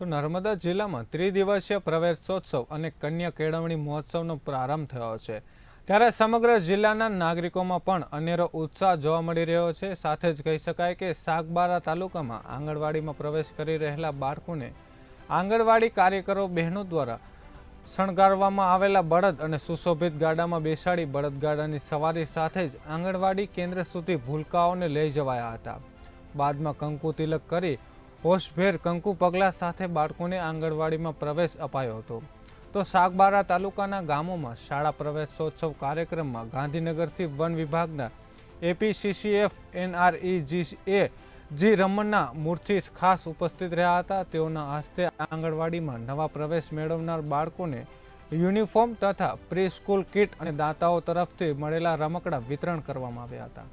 તો નર્મદા જિલ્લામાં ત્રિદિવસીય પ્રવેશોત્સવ અને કન્યા કેળવણી મહોત્સવનો પ્રારંભ થયો છે. ત્યારે સમગ્ર જિલ્લાના નાગરિકોમાં પણ અનેરો ઉત્સાહ જોવા મળી રહ્યો છે. સાથે જ કહી શકાય કે સાગબારા તાલુકામાં આંગણવાડીમાં પ્રવેશ કરી રહેલા બાળકોને આંગણવાડી કાર્યકરો બહેનો દ્વારા શણગારવામાં આવેલા બળદ અને સુશોભિત ગાડામાં બેસાડી બળદગાડાની સવારી સાથે જ આંગણવાડી કેન્દ્ર સુધી ભૂલકાઓને લઈ જવાયા હતા. બાદમાં કંકુ તિલક કરી હોશભેર કંકુ પગલા સાથે બાળકોને આંગણવાડીમાં પ્રવેશ અપાયો હતો. તો સાગબારા તાલુકાના ગામોમાં શાળા પ્રવેશોત્સવ કાર્યક્રમમાં ગાંધીનગરથી વન વિભાગના એપીસીસીએફ એનઆરઈજી એ જી રમણના મૂર્તિ ખાસ ઉપસ્થિત રહ્યા હતા. તેઓના હસ્તે આંગણવાડીમાં નવા પ્રવેશ મેળવનાર બાળકોને યુનિફોર્મ તથા પ્રી સ્કૂલ કિટ અને દાતાઓ તરફથી મળેલા રમકડા વિતરણ કરવામાં આવ્યા હતા.